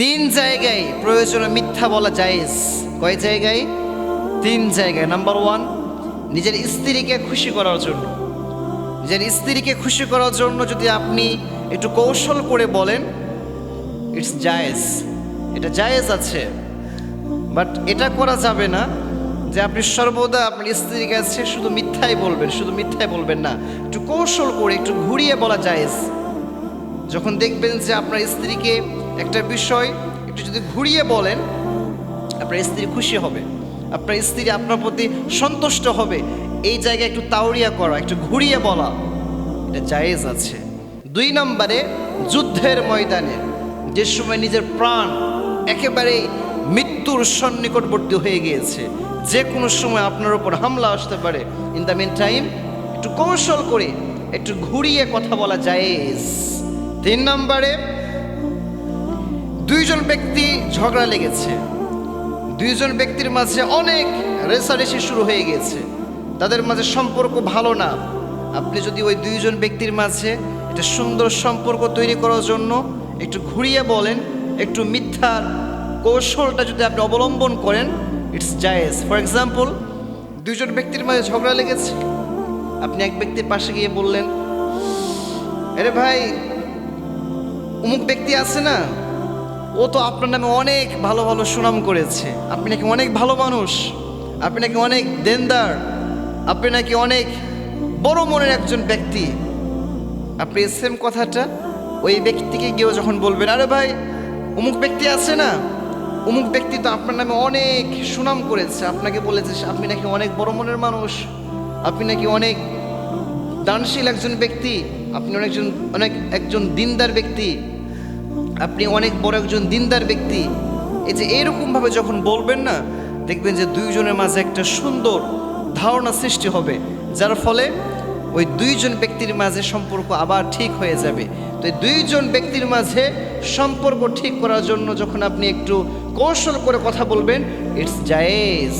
তিন জায়গায় প্রয়োজনে মিথ্যা বলা জায়েজ। কয় জায়গায়? তিন জায়গায়। নাম্বার ওয়ান নিজের স্ত্রীকে খুশি করার জন্য। নিজের স্ত্রীকে খুশি করার জন্য যদি আপনি একটু কৌশল করে বলেন ইটস জায়েজ। এটা জায়েজ আছে। বাট এটা করা যাবে না যে আপনি সর্বদা আপনার স্ত্রীর কাছে শুধু মিথ্যাই বলবেন, শুধু মিথ্যাই বলবেন না। একটু কৌশল করে, একটু ঘুরিয়ে বলা জায়েজ। যখন দেখবেন যে আপনার স্ত্রীকে একটা বিষয় একটু যদি ঘুরিয়ে বলেন, আপনার স্ত্রী খুশি হবে, আপনার স্ত্রী আপনার প্রতি সন্তুষ্ট হবে, এই জায়গায় একটু তাওরিয়া করা, একটু ঘুরিয়ে বলা, এটা জায়েজ আছে। দুই নম্বরে, যুদ্ধের ময়দানে যে সময় নিজের প্রাণ একেবারে মৃত্যুর সন্নিকটবর্তী হয়ে গিয়েছে, যে কোনো সময় আপনার উপর হামলা আসতে পারে ইন দ্য মেন টাইম একটু কৌশল করে, একটু ঘুরিয়ে কথা বলা জায়েজ। তিন নম্বরে দুইজন ব্যক্তি ঝগড়া লেগেছে। দুইজন ব্যক্তির মাঝে অনেক রেসারেসি শুরু হয়ে গিয়েছে তাদের মাঝে সম্পর্ক ভালো না। আপনি যদি ওই দুইজন ব্যক্তির মাঝে একটা সুন্দর সম্পর্ক তৈরি করার জন্য একটু ঘুরিয়ে বলেন, একটু মিথ্যার কৌশলটা যদি আপনি অবলম্বন করেন ইটস জায়েজ। ফর এক্সাম্পল দুইজন ব্যক্তির মাঝে ঝগড়া লেগেছে। আপনি এক ব্যক্তির পাশে গিয়ে বললেন, আরে ভাই অমুক ব্যক্তি আছে না, ও তো আপনার নামে অনেক ভালো ভালো সুনাম করেছে। আপনি নাকি অনেক ভালো মানুষ, আপনি নাকি অনেক দেনদার, আপনি নাকি অনেক বড় মনের একজন ব্যক্তি। আপনি সেম কথাটা ওই ব্যক্তিকে গিয়েও যখন বলবেন, আরে ভাই, অমুক ব্যক্তি আছে না, অমুক ব্যক্তি তো আপনার নামে অনেক সুনাম করেছে, আপনাকে বলেছে আপনি নাকি অনেক বড় মনের মানুষ, আপনি নাকি অনেক দানশীল একজন ব্যক্তি। আপনি অনেকজন অনেক একজন দিনদার ব্যক্তি। আপনি অনেক বড় একজন দিনদার ব্যক্তি। এই যে এরকমভাবে যখন বলবেন না, দেখবেন যে দুইজনের মাঝে একটা সুন্দর ধারণা সৃষ্টি হবে, যার ফলে ওই দুইজন ব্যক্তির মাঝে সম্পর্ক আবার ঠিক হয়ে যাবে। তো এই দুইজন ব্যক্তির মাঝে সম্পর্ক ঠিক করার জন্য যখন আপনি একটু কৌশল করে কথা বলবেন ইটস জায়েজ।